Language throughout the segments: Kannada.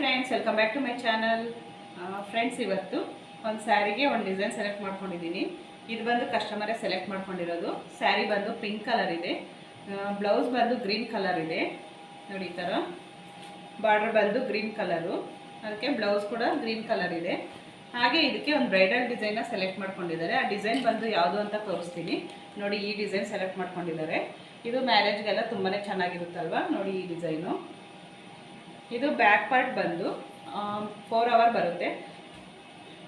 Friends welcome back to my channel friends ಇವತ್ತು ಒಂದು ಸ್ಯಾರಿಗೆ ಒಂದು ಡಿಸೈನ್ ಸೆಲೆಕ್ಟ್ ಮಾಡ್ಕೊಂಡಿದ್ದೀನಿ. ಇದು ಬಂದು ಕಸ್ಟಮರೇ ಸೆಲೆಕ್ಟ್ ಮಾಡ್ಕೊಂಡಿರೋದು. ಸ್ಯಾರಿ ಬಂದು ಪಿಂಕ್ ಕಲರ್ ಇದೆ. ಬ್ಲೌಸ್ ಬಂದು ಗ್ರೀನ್ ಕಲರ್ ಇದೆ. ನೋಡಿ ಈ ಥರ ಬಾರ್ಡರ್ ಬಂದು ಗ್ರೀನ್ ಕಲರು ಅದಕ್ಕೆ ಬ್ಲೌಸ್ ಕೂಡ ಗ್ರೀನ್ ಕಲರ್ ಇದೆ. ಹಾಗೆ ಇದಕ್ಕೆ ಒಂದು ಬ್ರೈಡಲ್ ಡಿಸೈನ್ನ ಸೆಲೆಕ್ಟ್ ಮಾಡ್ಕೊಂಡಿದ್ದಾರೆ. ಆ ಡಿಸೈನ್ ಬಂದು ಯಾವುದು ಅಂತ ತೋರಿಸ್ತೀನಿ. ನೋಡಿ ಈ ಡಿಸೈನ್ ಸೆಲೆಕ್ಟ್ ಮಾಡ್ಕೊಂಡಿದ್ದಾರೆ. ಇದು ಮ್ಯಾರೇಜ್ಗೆಲ್ಲ ತುಂಬಾ ಚೆನ್ನಾಗಿರುತ್ತಲ್ವ? ನೋಡಿ ಈ ಡಿಸೈನು ಇದು ಬ್ಯಾಕ್ ಪಾರ್ಟ್ ಬಂದು ಫೋರ್ ಅವರ್ ಬರುತ್ತೆ.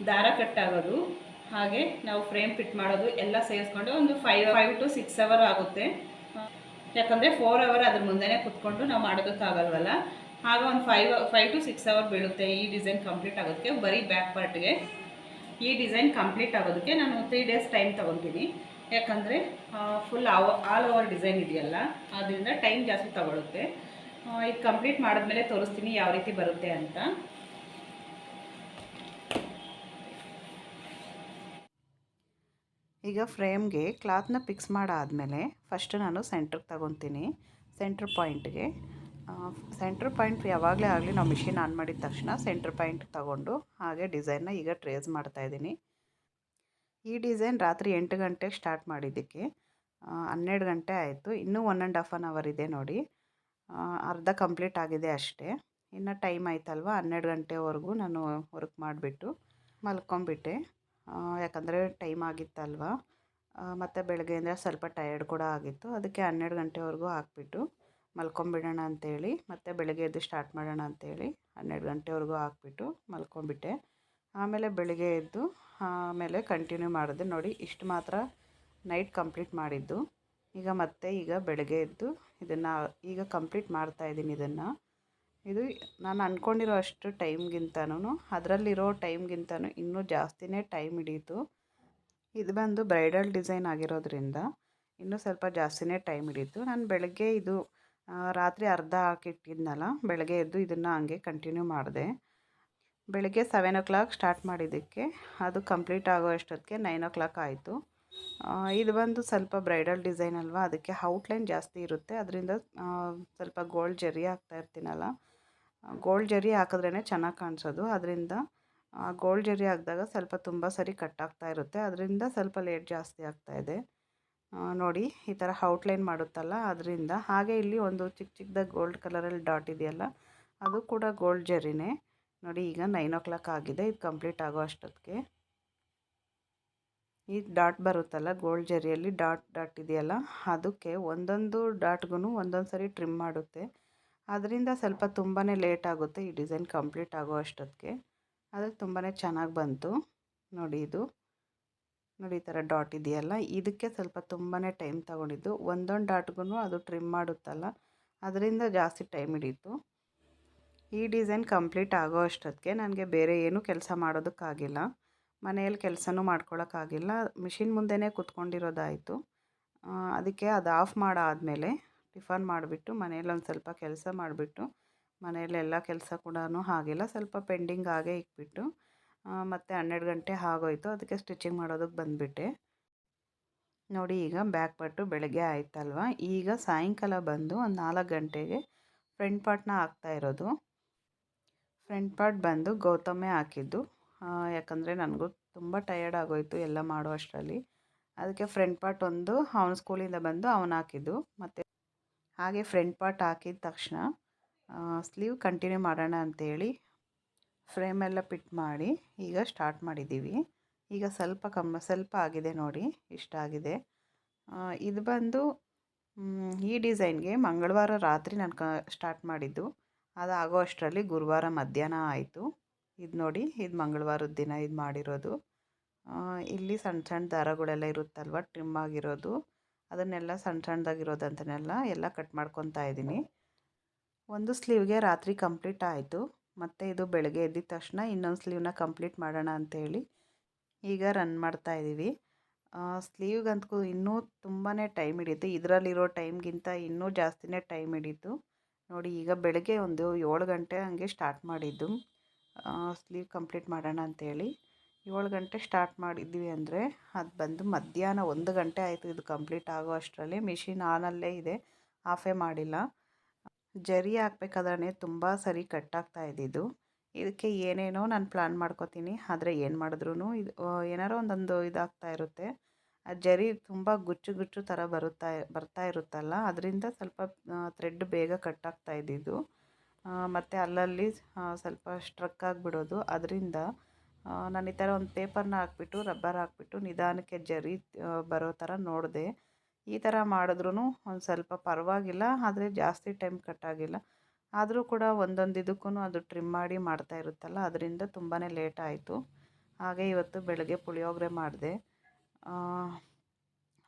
ದಾರ ಕಟ್ ಆಗೋದು ಹಾಗೆ ನಾವು ಫ್ರೇಮ್ ಫಿಟ್ ಮಾಡೋದು ಎಲ್ಲ ಸೇರಿಸ್ಕೊಂಡು ಒಂದು five five to six hour ಆಗುತ್ತೆ. ಯಾಕಂದರೆ ಫೋರ್ ಅವರ್ ಅದ್ರ ಮುಂದೆನೇ ಕುತ್ಕೊಂಡು ನಾವು ಮಾಡೋದಕ್ಕಾಗಲ್ವಲ್ಲ? ಆಗ ಒಂದು five five to six hour ಬೀಳುತ್ತೆ ಈ ಡಿಸೈನ್ ಕಂಪ್ಲೀಟ್ ಆಗೋದಕ್ಕೆ, ಬರೀ ಬ್ಯಾಕ್ ಪಾರ್ಟ್ಗೆ ಈ ಡಿಸೈನ್ ಕಂಪ್ಲೀಟ್ ಆಗೋದಕ್ಕೆ ನಾನು ತ್ರೀ ಡೇಸ್ ಟೈಮ್ ತೊಗೊತೀನಿ. ಯಾಕಂದರೆ ಫುಲ್ ಆಲ್ ಓವರ್ ಡಿಸೈನ್ ಇದೆಯಲ್ಲ, ಅದರಿಂದ ಟೈಮ್ ಜಾಸ್ತಿ ತಗೊಳುತ್ತೆ. ಇದು ಕಂಪ್ಲೀಟ್ ಮಾಡಿದ್ಮೇಲೆ ತೋರಿಸ್ತೀನಿ ಯಾವ ರೀತಿ ಬರುತ್ತೆ ಅಂತ. ಈಗ ಫ್ರೇಮ್ಗೆ ಕ್ಲಾತ್ನ ಫಿಕ್ಸ್ ಮಾಡಾದಮೇಲೆ ಫಸ್ಟ್ ನಾನು ಸೆಂಟ್ರಿಗೆ ತಗೊತೀನಿ ಸೆಂಟ್ರ್ ಪಾಯಿಂಟ್ಗೆ ಸೆಂಟ್ರ್ ಪಾಯಿಂಟ್ ಯಾವಾಗಲೇ ಆಗಲಿ ನಾವು ಮಿಷಿನ್ ಆನ್ ಮಾಡಿದ ತಕ್ಷಣ ಸೆಂಟ್ರ್ ಪಾಯಿಂಟ್ ತಗೊಂಡು ಹಾಗೆ ಡಿಸೈನ್ನ ಈಗ ಟ್ರೇಸ್ ಮಾಡ್ತಾಯಿದ್ದೀನಿ ಈ ಡಿಸೈನ್ ರಾತ್ರಿ ಎಂಟು ಗಂಟೆಗೆ ಸ್ಟಾರ್ಟ್ ಮಾಡಿದ್ದಕ್ಕೆ ಹನ್ನೆರಡು ಗಂಟೆ ಆಯಿತು. ಇನ್ನೂ one and half an hour ಇದೆ ನೋಡಿ. ಅರ್ಧ ಕಂಪ್ಲೀಟ್ ಆಗಿದೆ ಅಷ್ಟೇ. ಇನ್ನು ಟೈಮ್ ಆಯ್ತಲ್ವ? ಹನ್ನೆರಡು ಗಂಟೆವರೆಗೂ ನಾನು ವರ್ಕ್ ಮಾಡಿಬಿಟ್ಟು ಮಲ್ಕೊಂಬಿಟ್ಟೆ. ಯಾಕಂದರೆ ಟೈಮ್ ಆಗಿತ್ತಲ್ವ? ಮತ್ತು ಬೆಳಗ್ಗೆಯಿಂದ ಸ್ವಲ್ಪ ಟಯರ್ಡ್ ಕೂಡ ಆಗಿತ್ತು. ಅದಕ್ಕೆ ಹನ್ನೆರಡು ಗಂಟೆವರೆಗೂ ಹಾಕ್ಬಿಟ್ಟು ಮಲ್ಕೊಂಬಿಡೋಣ ಅಂತೇಳಿ, ಮತ್ತು ಬೆಳಗ್ಗೆ ಎದ್ದು ಸ್ಟಾರ್ಟ್ ಮಾಡೋಣ ಅಂತೇಳಿ ಹನ್ನೆರಡು ಗಂಟೆವರೆಗೂ ಹಾಕ್ಬಿಟ್ಟು ಮಲ್ಕೊಂಬಿಟ್ಟೆ. ಆಮೇಲೆ ಬೆಳಗ್ಗೆ ಎದ್ದು, ಆಮೇಲೆ ಕಂಟಿನ್ಯೂ ಮಾಡಿದೆ. ನೋಡಿ, ಇಷ್ಟು ಮಾತ್ರ ನೈಟ್ ಕಂಪ್ಲೀಟ್ ಮಾಡಿದ್ದು. ಈಗ ಮತ್ತೆ ಈಗ ಬೆಳಗ್ಗೆ ಎದ್ದು ಇದನ್ನು ಈಗ ಕಂಪ್ಲೀಟ್ ಮಾಡ್ತಾ ಇದ್ದೀನಿ ಇದನ್ನು. ಇದು ನಾನು ಅಂದ್ಕೊಂಡಿರೋ ಅಷ್ಟು ಟೈಮ್ಗಿಂತನೂ ಅದರಲ್ಲಿರೋ ಟೈಮ್ಗಿಂತನೂ ಇನ್ನೂ ಜಾಸ್ತಿನೇ ಟೈಮ್ ಹಿಡೀತು. ಇದು ಬಂದು ಬ್ರೈಡಲ್ ಡಿಸೈನ್ ಆಗಿರೋದ್ರಿಂದ ಇನ್ನೂ ಸ್ವಲ್ಪ ಜಾಸ್ತಿನೇ ಟೈಮ್ ಹಿಡೀತು. ನಾನು ಬೆಳಗ್ಗೆ ಇದು ರಾತ್ರಿ ಅರ್ಧ ಹಾಕಿಟ್ಟಿದ್ನಲ್ಲ, ಬೆಳಗ್ಗೆ ಎದ್ದು ಇದನ್ನು ಹಂಗೆ ಕಂಟಿನ್ಯೂ ಮಾಡಿದೆ. ಬೆಳಗ್ಗೆ ಸೆವೆನ್ ಓ ಕ್ಲಾಕ್ ಸ್ಟಾರ್ಟ್ ಮಾಡಿದ್ದಕ್ಕೆ, ಅದು ಕಂಪ್ಲೀಟ್ ಆಗೋ ಅಷ್ಟೊತ್ತಿಗೆ ನೈನ್ ಓ ಕ್ಲಾಕ್ ಆಯಿತು. ಇದು ಬಂದು ಸ್ವಲ್ಪ ಬ್ರೈಡಲ್ ಡಿಸೈನ್ ಅಲ್ವಾ? ಅದಕ್ಕೆ ಔಟ್ಲೈನ್ ಜಾಸ್ತಿ ಇರುತ್ತೆ. ಅದರಿಂದ ಸ್ವಲ್ಪ ಗೋಲ್ಡ್ ಜರಿ ಹಾಕ್ತಾ ಇರ್ತೀನಲ್ಲ? ಗೋಲ್ಡ್ ಜರಿ ಹಾಕಿದ್ರೇ ಚೆನ್ನಾಗಿ ಕಾಣಿಸೋದು. ಅದರಿಂದ ಗೋಲ್ಡ್ ಜರಿ ಹಾಕಿದಾಗ ಸ್ವಲ್ಪ ತುಂಬ ಸರಿ ಕಟ್ ಆಗ್ತಾ ಇರುತ್ತೆ. ಅದರಿಂದ ಸ್ವಲ್ಪ ಲೇಟ್ ಜಾಸ್ತಿ ಆಗ್ತಾ ಇದೆ. ನೋಡಿ, ಈ ಥರ ಔಟ್ಲೈನ್ ಮಾಡುತ್ತಲ್ಲ? ಅದರಿಂದ, ಹಾಗೆ ಇಲ್ಲಿ ಒಂದು ಚಿಕ್ಕ ಚಿಕ್ಕದಾಗಿ ಗೋಲ್ಡ್ ಕಲರಲ್ಲಿ ಡಾಟ್ ಇದೆಯಲ್ಲ? ಅದು ಕೂಡ ಗೋಲ್ಡ್ ಜರಿನೇ. ನೋಡಿ, ಈಗ ನೈನ್ ಓ ಕ್ಲಾಕ್ ಆಗಿದೆ. ಇದು ಕಂಪ್ಲೀಟ್ ಆಗೋ ಅಷ್ಟೊತ್ತಿಗೆ. ಈ ಡಾಟ್ ಬರುತ್ತಲ್ಲ, ಗೋಲ್ಡ್ ಜರಿಯಲ್ಲಿ ಡಾಟ್ ಡಾಟ್ ಇದೆಯಲ್ಲ, ಅದಕ್ಕೆ ಒಂದೊಂದು ಡಾಟ್ಗೂ ಒಂದೊಂದು ಸರಿ ಟ್ರಿಮ್ ಮಾಡುತ್ತೆ. ಅದರಿಂದ ಸ್ವಲ್ಪ ತುಂಬಾ ಲೇಟ್ ಆಗುತ್ತೆ ಈ ಡಿಸೈನ್ ಕಂಪ್ಲೀಟ್ ಆಗೋ ಅಷ್ಟೊತ್ತಿಗೆ. ಆದರೆ ತುಂಬಾ ಚೆನ್ನಾಗಿ ಬಂತು. ನೋಡಿ ಇದು. ನೋಡಿ ಈ ಥರ ಡಾಟ್ ಇದೆಯಲ್ಲ. ಇದಕ್ಕೆ ಸ್ವಲ್ಪ ತುಂಬಾ ಟೈಮ್ ತಗೊಂಡಿದ್ದು. ಒಂದೊಂದು ಡಾಟ್ಗೂ ಅದು ಟ್ರಿಮ್ ಮಾಡುತ್ತಲ್ಲ. ಅದರಿಂದ ಜಾಸ್ತಿ ಟೈಮ್ ಹಿಡೀತು. ಈ ಡಿಸೈನ್ ಕಂಪ್ಲೀಟ್ ಆಗೋ ಅಷ್ಟೊತ್ತಿಗೆ ನನಗೆ ಬೇರೆ ಏನೂ ಕೆಲಸ ಮಾಡೋದಕ್ಕಾಗಿಲ್ಲ. ಮನೆಯಲ್ಲಿ ಕೆಲಸನೂ ಮಾಡ್ಕೊಳ್ಳೋಕ್ಕಾಗಿಲ್ಲ ಮಿಷಿನ್ ಮುಂದೆನೇ ಕೂತ್ಕೊಂಡಿರೋದಾಯಿತು. ಅದಕ್ಕೆ ಅದು ಆಫ್ ಮಾಡಾದಮೇಲೆ ಟಿಫನ್ ಮಾಡಿಬಿಟ್ಟು ಮನೇಲಿ ಒಂದು ಸ್ವಲ್ಪ ಕೆಲಸ ಮಾಡಿಬಿಟ್ಟು ಮನೆಯಲ್ಲೆಲ್ಲ ಕೆಲಸ ಕೂಡ ಆಗಿಲ್ಲ ಸ್ವಲ್ಪ ಪೆಂಡಿಂಗ್ ಆಗೇ ಇಕ್ಬಿಟ್ಟು ಮತ್ತು ಹನ್ನೆರಡು ಗಂಟೆ ಆಗೋಯ್ತು. ಅದಕ್ಕೆ ಸ್ಟಿಚಿಂಗ್ ಮಾಡೋದಕ್ಕೆ ಬಂದುಬಿಟ್ಟೆ. ನೋಡಿ ಈಗ ಬ್ಯಾಕ್ ಪಟ್ಟು ಬೆಳಗ್ಗೆ ಆಯ್ತಲ್ವ? ಈಗ ಸಾಯಂಕಾಲ ಬಂದು ಒಂದು ನಾಲ್ಕು ಗಂಟೆಗೆ ಫ್ರಂಟ್ ಪಾರ್ಟ್ನ ಹಾಕ್ತಾ ಇರೋದು. ಫ್ರಂಟ್ ಪಾರ್ಟ್ ಬಂದು ಗೌತಮೇ ಹಾಕಿದ್ದು. ಯಾಕಂದರೆ ನನಗೂ ತುಂಬ ಟಯರ್ಡ್ ಆಗೋಯ್ತು ಎಲ್ಲ ಮಾಡೋ ಅಷ್ಟರಲ್ಲಿ. ಅದಕ್ಕೆ ಫ್ರಂಟ್ ಪಾರ್ಟ್ ಒಂದು ಅವನ ಸ್ಕೂಲಿಂದ ಬಂದು ಅವನು ಹಾಕಿದ್ದು. ಮತ್ತು ಹಾಗೆ ಫ್ರಂಟ್ ಪಾರ್ಟ್ ಹಾಕಿದ ತಕ್ಷಣ ಸ್ಲೀವ್ ಕಂಟಿನ್ಯೂ ಮಾಡೋಣ ಅಂತೇಳಿ ಫ್ರೇಮೆಲ್ಲ ಪಿಟ್ ಮಾಡಿ ಈಗ ಸ್ಟಾರ್ಟ್ ಮಾಡಿದ್ದೀವಿ ಈಗ ಸ್ವಲ್ಪ ಕಮ್ಮ ಸ್ವಲ್ಪ ಆಗಿದೆ ನೋಡಿ, ಇಷ್ಟ ಆಗಿದೆ. ಇದು ಬಂದು ಈ ಡಿಸೈನ್ಗೆ ಮಂಗಳವಾರ ರಾತ್ರಿ ನಾನು ಕ ಸ್ಟಾರ್ಟ್ ಮಾಡಿದ್ದು. ಅದಾಗೋ ಅಷ್ಟರಲ್ಲಿ ಗುರುವಾರ ಮಧ್ಯಾಹ್ನ ಆಯಿತು. ಇದು ನೋಡಿ, ಇದು ಮಂಗಳವಾರದ ದಿನ ಇದು ಮಾಡಿರೋದು. ಇಲ್ಲಿ ಸಣ್ಣ ಸಣ್ಣ ದಾರಗಳೆಲ್ಲ ಇರುತ್ತಲ್ವ ಟ್ರಿಮ್ ಆಗಿರೋದು. ಅದನ್ನೆಲ್ಲ ಸಣ್ಣ ಸಣ್ಣದಾಗಿರೋದಂತನೆಲ್ಲ ಎಲ್ಲ ಕಟ್ ಮಾಡ್ಕೊತಾ ಇದ್ದೀನಿ. ಒಂದು ಸ್ಲೀವ್ಗೆ ರಾತ್ರಿ ಕಂಪ್ಲೀಟ್ ಆಯಿತು. ಮತ್ತು ಇದು ಬೆಳಗ್ಗೆ ಎದ್ದಿದ ತಕ್ಷಣ ಇನ್ನೊಂದು ಸ್ಲೀವ್ನ ಕಂಪ್ಲೀಟ್ ಮಾಡೋಣ ಅಂತೇಳಿ ಈಗ ರನ್ ಮಾಡ್ತಾ ಇದ್ದೀವಿ ಸ್ಲೀವ್ಗಂತೂ ಇನ್ನೂ ತುಂಬಾ ಟೈಮ್ ಹಿಡಿಯುತ್ತೆ. ಇದರಲ್ಲಿರೋ ಟೈಮ್ಗಿಂತ ಇನ್ನೂ ಜಾಸ್ತಿನೇ ಟೈಮ್ ಹಿಡಿಯಿತು ನೋಡಿ, ಈಗ ಬೆಳಗ್ಗೆ ಒಂದು ಏಳು ಗಂಟೆ ಹಂಗೆ ಸ್ಟಾರ್ಟ್ ಮಾಡಿದ್ದು. ಸ್ಲೀವ್ ಕಂಪ್ಲೀಟ್ ಮಾಡೋಣ ಅಂಥೇಳಿ ಏಳು ಗಂಟೆ ಸ್ಟಾರ್ಟ್ ಮಾಡಿದ್ವಿ ಅಂದರೆ ಅದು ಬಂದು ಮಧ್ಯಾಹ್ನ ಒಂದು ಗಂಟೆ ಆಯಿತು ಇದು ಕಂಪ್ಲೀಟ್ ಆಗೋ ಅಷ್ಟರಲ್ಲಿ. ಮಿಷಿನ್ ಆನಲ್ಲೇ ಇದೆ ಆಫೇ ಮಾಡಿಲ್ಲ. ಜರಿ ಹಾಕ್ಬೇಕಾದ್ರೆ ತುಂಬ ಸರಿ ಕಟ್ಟಾಗ್ತಾ ಇದ್ದಿದ್ದು. ಇದಕ್ಕೆ ಏನೇನೋ ನಾನು ಪ್ಲ್ಯಾನ್ ಮಾಡ್ಕೋತೀನಿ, ಆದರೆ ಏನು ಮಾಡಿದ್ರೂ ಇದು ಏನಾರೋ ಒಂದೊಂದು ಇದಾಗ್ತಾ ಇರುತ್ತೆ. ಆ ಜರಿ ತುಂಬ ಗುಚ್ಚು ಗುಚ್ಚು ಥರ ಬರುತ್ತಾ, ಬರ್ತಾ ಇರುತ್ತಲ್ಲ, ಅದರಿಂದ ಸ್ವಲ್ಪ ಥ್ರೆಡ್ ಬೇಗ ಕಟ್ಟಾಗ್ತಾ ಇದ್ದಿದ್ದು. ಮತ್ತು ಅಲ್ಲಲ್ಲಿ ಸ್ವಲ್ಪ ಸ್ಟ್ರಕ್ ಆಗಿಬಿಡೋದು. ಅದರಿಂದ ನಾನು ಈ ಥರ ಒಂದು ಪೇಪರ್ನ ಹಾಕ್ಬಿಟ್ಟು ರಬ್ಬರ್ ಹಾಕ್ಬಿಟ್ಟು, ನಿಧಾನಕ್ಕೆ ಜರಿ ಬರೋ ಥರ ನೋಡಿದೆ. ಈ ಥರ ಮಾಡಿದ್ರೂ ಒಂದು ಸ್ವಲ್ಪ ಪರವಾಗಿಲ್ಲ, ಆದರೆ ಜಾಸ್ತಿ ಟೈಮ್ ಕಟ್ಟಾಗಿಲ್ಲ ಆದರೂ ಕೂಡ ಒಂದೊಂದು ಇದಕ್ಕೂ ಅದು ಟ್ರಿಮ್ ಮಾಡಿ ಮಾಡ್ತಾ ಇರುತ್ತಲ್ಲ, ಅದರಿಂದ ತುಂಬಾ ಲೇಟ್ ಆಯಿತು. ಹಾಗೆ ಇವತ್ತು ಬೆಳಗ್ಗೆ ಪುಳಿಯೋಗರೆ ಮಾಡಿದೆ.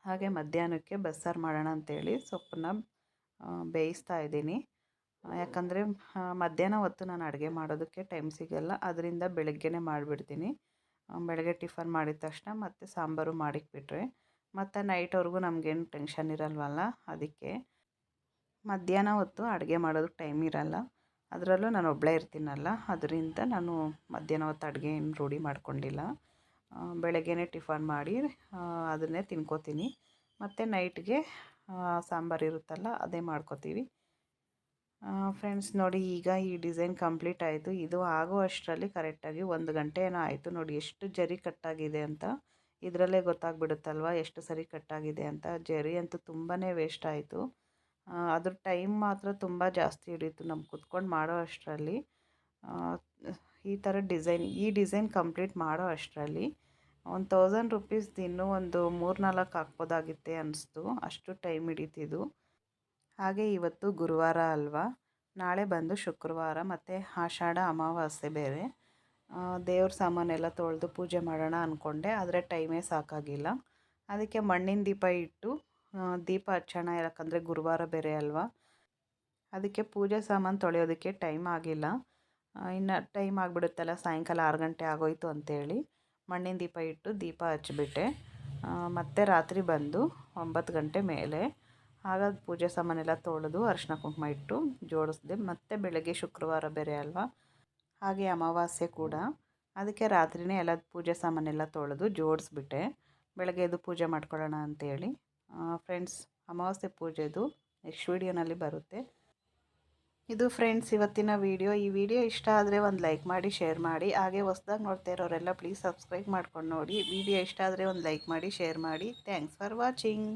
ಹಾಗೆ ಮಧ್ಯಾಹ್ನಕ್ಕೆ ಬಸ್ಸಾರು ಮಾಡೋಣ ಅಂತೇಳಿ ಸೊಪ್ಪನ್ನ ಬೇಯಿಸ್ತಾ ಇದ್ದೀನಿ. ಯಾಕಂದರೆ ಮಧ್ಯಾಹ್ನ ಹೊತ್ತು ನಾನು ಅಡುಗೆ ಮಾಡೋದಕ್ಕೆ ಟೈಮ್ ಸಿಗಲ್ಲ. ಅದರಿಂದ ಬೆಳಗ್ಗೆನೇ ಮಾಡಿಬಿಡ್ತೀನಿ. ಬೆಳಗ್ಗೆ ಟಿಫನ್ ಮಾಡಿದ ತಕ್ಷಣ ಮತ್ತು ಸಾಂಬಾರು ಮಾಡಿಕ್ಬಿಟ್ರೆ ಮತ್ತು ನೈಟ್ವರೆಗೂ ನಮಗೇನು ಟೆನ್ಷನ್ ಇರಲ್ವಲ್ಲ, ಅದಕ್ಕೆ ಮಧ್ಯಾಹ್ನ ಹೊತ್ತು ಅಡುಗೆ ಮಾಡೋದಕ್ಕೆ ಟೈಮ್ ಇರಲ್ಲ. ಅದರಲ್ಲೂ ನಾನು ಒಬ್ಬಳೇ ಇರ್ತೀನಲ್ಲ, ಅದರಿಂದ ನಾನು ಮಧ್ಯಾಹ್ನ ಹೊತ್ತು ಅಡುಗೆ ಏನು ರೂಢಿ ಮಾಡ್ಕೊಂಡಿಲ್ಲ. ಬೆಳಗ್ಗೆನೇ ಟಿಫನ್ ಮಾಡಿ ಅದನ್ನೇ ತಿನ್ಕೋತೀನಿ. ಮತ್ತು ನೈಟ್ಗೆ ಸಾಂಬಾರು ಇರುತ್ತಲ್ಲ, ಅದೇ ಮಾಡ್ಕೋತೀವಿ. ಫ್ರೆಂಡ್ಸ್ ನೋಡಿ ಈಗ ಈ ಡಿಸೈನ್ ಕಂಪ್ಲೀಟ್ ಆಯಿತು. ಇದು ಆಗೋ ಅಷ್ಟರಲ್ಲಿ ಕರೆಕ್ಟಾಗಿ ಒಂದು ಗಂಟೆ ಏನೋ ಆಯಿತು. ನೋಡಿ ಎಷ್ಟು ಜರಿ ಕಟ್ಟಾಗಿದೆ ಅಂತ. ಇದರಲ್ಲೇ ಗೊತ್ತಾಗ್ಬಿಡುತ್ತಲ್ವ ಎಷ್ಟು ಸರಿ ಕಟ್ಟಾಗಿದೆ ಅಂತ. ಜರಿ ಅಂತೂ ತುಂಬಾ ವೇಸ್ಟ್ ಆಯಿತು. ಅದ್ರ ಟೈಮ್ ಮಾತ್ರ ತುಂಬ ಜಾಸ್ತಿ ಹಿಡಿಯಿತು ನಮ್ಮ ಕುತ್ಕೊಂಡು ಮಾಡೋ ಅಷ್ಟರಲ್ಲಿ. ಈ ಥರ ಡಿಸೈನ್ ಈ ಡಿಸೈನ್ ಕಂಪ್ಲೀಟ್ ಮಾಡೋ ಅಷ್ಟರಲ್ಲಿ ಒಂದು ತೌಸಂಡ್ ರುಪೀಸ್ದು ಇನ್ನೂ ಒಂದು ಮೂರು ನಾಲ್ಕು ಹಾಕ್ಬೋದಾಗಿತ್ತೆ ಅನಿಸ್ತು. ಅಷ್ಟು ಟೈಮ್ ಹಿಡಿತಿದ್ದು. ಹಾಗೆ ಇವತ್ತು ಗುರುವಾರ ಅಲ್ವಾ? ನಾಳೆ ಬಂದು ಶುಕ್ರವಾರ ಮತ್ತು ಆಷಾಢ ಅಮಾವಾಸ್ಯೆ ಬೇರೆ. ದೇವ್ರ ಸಾಮಾನೆಲ್ಲ ತೊಳೆದು ಪೂಜೆ ಮಾಡೋಣ ಅಂದ್ಕೊಂಡೆ ಆದರೆ ಟೈಮೇ ಸಾಕಾಗಿಲ್ಲ. ಅದಕ್ಕೆ ಮಣ್ಣಿನ ದೀಪ ಇಟ್ಟು ದೀಪ ಹಚ್ಚೋಣ ಯಾಕಂದರೆ ಗುರುವಾರ ಬೇರೆ ಅಲ್ವಾ? ಅದಕ್ಕೆ ಪೂಜೆ ಸಾಮಾನು ತೊಳೆಯೋದಕ್ಕೆ ಟೈಮ್ ಆಗಿಲ್ಲ. ಇನ್ನು ಟೈಮ್ ಆಗಿಬಿಡುತ್ತಲ್ಲ, ಸಾಯಂಕಾಲ ಆರು ಗಂಟೆ ಆಗೋಯ್ತು ಅಂತೇಳಿ ಮಣ್ಣಿನ ದೀಪ ಇಟ್ಟು ದೀಪ ಹಚ್ಚಿಬಿಟ್ಟೆ ಮತ್ತೆ ರಾತ್ರಿ ಬಂದು ಒಂಬತ್ತು ಗಂಟೆ ಮೇಲೆ ಆಗ ಪೂಜೆ ಸಾಮಾನೆಲ್ಲ ತೊಳೆದು ಅರಿಶಿನ ಕುಂಕುಮ ಇಟ್ಟು ಜೋಡಿಸ್ದೆ. ಮತ್ತು ಬೆಳಗ್ಗೆ ಶುಕ್ರವಾರ ಬೇರೆ ಅಲ್ವಾ? ಹಾಗೆ ಅಮಾವಾಸ್ಯೆ ಕೂಡ. ಅದಕ್ಕೆ ರಾತ್ರಿನೇ ಎಲ್ಲ ಪೂಜೆ ಸಾಮಾನೆಲ್ಲ ತೊಳೆದು ಜೋಡಿಸ್ಬಿಟ್ಟೆ. ಬೆಳಗ್ಗೆ ಎದ್ದು ಪೂಜೆ ಮಾಡ್ಕೊಳ್ಳೋಣ ಅಂತೇಳಿ ಫ್ರೆಂಡ್ಸ್ ಅಮಾವಾಸ್ಯೆ ಪೂಜೆದು ನೆಕ್ಸ್ಟ್ ವೀಡಿಯೋನಲ್ಲಿ ಬರುತ್ತೆ. ಇದು ಫ್ರೆಂಡ್ಸ್ ಇವತ್ತಿನ ವಿಡಿಯೋ. ಈ ವಿಡಿಯೋ ಇಷ್ಟ ಆದರೆ ಒಂದು ಲೈಕ್ ಮಾಡಿ ಶೇರ್ ಮಾಡಿ. ಹಾಗೆ ಹೊಸ್ದಾಗಿ ನೋಡ್ತಾ ಇರೋರೆಲ್ಲ ಪ್ಲೀಸ್ ಸಬ್ಸ್ಕ್ರೈಬ್ ಮಾಡ್ಕೊಂಡು ನೋಡಿ. ವಿಡಿಯೋ ಇಷ್ಟ ಆದರೆ ಒಂದು ಲೈಕ್ ಮಾಡಿ ಶೇರ್ ಮಾಡಿ. Thanks for watching